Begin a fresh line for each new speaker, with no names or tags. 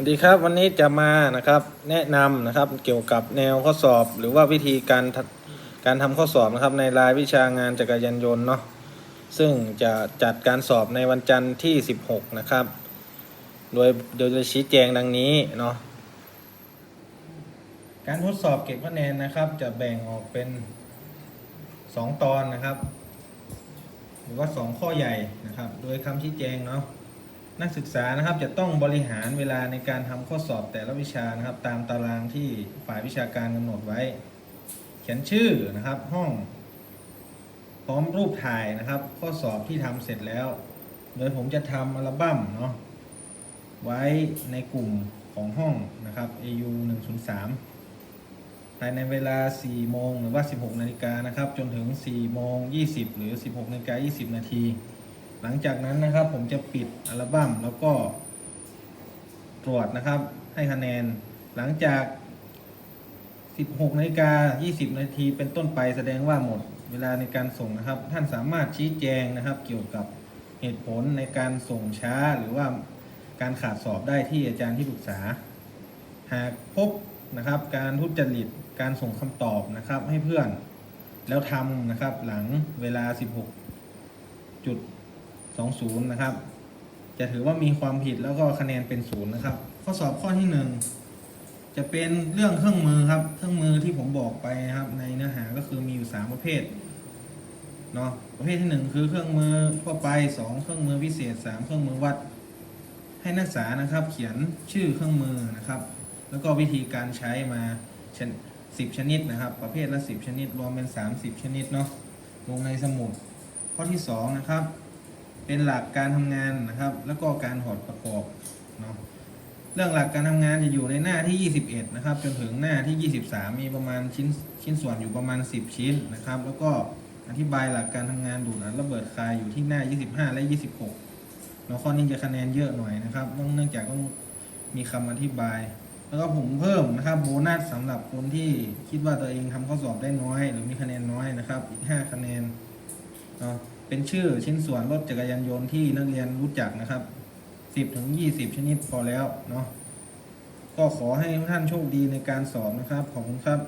สวัสดีครับวันนี้จะมานะครับแนะนำนะครับเกี่ยวกับแนวข้อสอบ หรือว่าวิธีการการทำข้อสอบนะครับในรายวิชางานจักรยานยนต์เนาะซึ่งจะจัดการสอบในวันจันทร์ที่ 16 นะครับ โดยโดยจะชี้แจงดังนี้เนาะการทดสอบเก็บคะแนนนะครับ จะแบ่งออกเป็น 2 ตอนนะครับ หรือว่า 2 ข้อใหญ่นะครับ โดยคำชี้แจงเนาะ นักศึกษานะครับจะต้องบริหารเวลาในการทำข้อสอบแต่ละวิชานะครับ ตามตารางที่ฝ่ายวิชาการกำหนดไว้ เขียนชื่อนะครับห้อง พร้อมรูปถ่ายนะครับ ข้อสอบที่ทำเสร็จแล้ว โดยผมจะทำอัลบั้มเนาะไว้ในกลุ่มของห้องนะครับ AU 103ภายในเวลา 4 โมงหรือว่า 16 นาฬิกานะครับ จนถึง 4 โมง 20 หรือ 16 นาฬิกา 20 นาที หลังจากนั้นนะครับผมจะปิดอัลบั้มแล้วก็ตรวจนะครับให้คะแนนหลังจาก 16นาฬิกา20 นาทีเป็นต้นไปแสดงว่าหมดเวลาในการส่งนะครับ ท่านสามารถชี้แจงนะครับ เกี่ยวกับเหตุผลในการส่งช้าหรือว่าการขาดสอบได้ที่อาจารย์ที่ปรึกษา หากพบนะครับการทุจริตการส่งคำตอบนะครับให้เพื่อนแล้วทำนะครับหลังเวลา 16จุด 20 นะครับ จะถือว่ามีความผิดแล้วก็คะแนนเป็นศูนย์นะครับ ข้อสอบข้อที่ 1 จะเป็นเรื่องเครื่องมือครับ เครื่องมือที่ผมบอกไปนะครับ ในเนื้อหาก็คือมีอยู่ 3 ประเภทเนาะประเภทที่ 1 คือเครื่องมือทั่วไป 2 เครื่องมือพิเศษ 3 เครื่องมือวัด ให้นักศึกษานะครับ เขียนชื่อเครื่องมือนะครับ แล้วก็วิธีการใช้มาชน10ชนิดนะครับ ประเภทละ 10 ชนิด รวมเป็น 30 ชนิดเนาะลงในสมุดข้อที่ 2 นะครับ เป็นหลักการทำงานนะครับ แล้วก็การถอดประกอบเนาะเรื่องหลักการทำงานจะอยู่ในหน้าที่ 21 นะครับ จนถึงหน้าที่ 23 มีประมาณชิ้นชิ้นส่วนอยู่ประมาณ 10 ชิ้นนะครับ แล้วก็อธิบายหลักการทำงานดูดอัดระเบิดคายอยู่ที่หน้า 25 และ 26เนาะข้อนี้จะคะแนนเยอะหน่อยนะครับเนื่องจากต้องมีคำอธิบาย แล้วก็ผมเพิ่มนะครับโบนัสสำหรับคนที่คิดว่าตัวเองทำข้อสอบได้น้อย หรือมีคะแนนน้อยนะครับ อีก 5 คะแนนเนาะ เป็นชื่อชิ้นส่วนรถจักรยานยนต์ที่นักเรียนรู้จักนะครับ 10ถึง20 ชนิดพอแล้วเนาะก็ขอให้ทุกท่านโชคดีในการสอบนะครับ ขอบคุณครับ